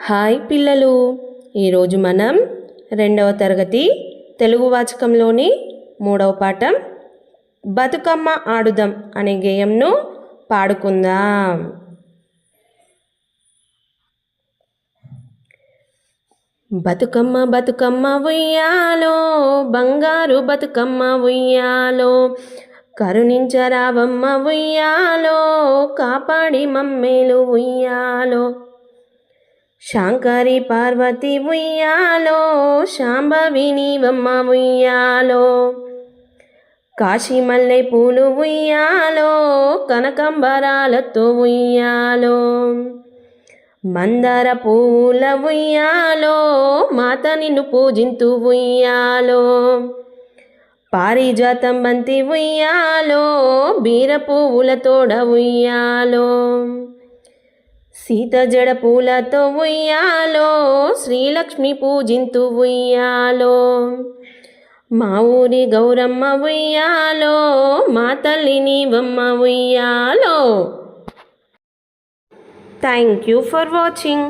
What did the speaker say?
Hi పిల్లలు. ఈరోజు మనం రెండవ తరగతి తెలుగు వాచకంలోని మూడవ పాఠం బతుకమ్మ ఆడుదాం అనే గేయంను పాడుకుందాం. బతుకమ్మ బతుకమ్మ ఉయ్యాలో బంగారు బతుకమ్మ ఉయ్యాలో కరుణించరావమ్మ ఉయ్యాలో కాపాడి మమ్మేలు ఉయ్యాలో. శాంకరి పార్వతి ఉయ్యాలో శాంభవిని బొమ్మ ఉయ్యాలో కాశీ మల్లె పూలు ఉయ్యాలో కనకంబరాలతో ఉయ్యాలో మందార పూల ఉయ్యాలో మాత నిన్ను పూజింతు ఉయ్యాలో పారిజాతం బంతి ఉయ్యాలో బీర పువ్వుల తోడ ఉయ్యాలో సీత జడ పూలతో ఉయ్యాలో శ్రీలక్ష్మి పూజింతు ఉయ్యాలో. మా ఊరి గౌరమ్మ ఉయ్యాలో మా తల్లిని బొమ్మ ఉయ్యాలో. Thank you for watching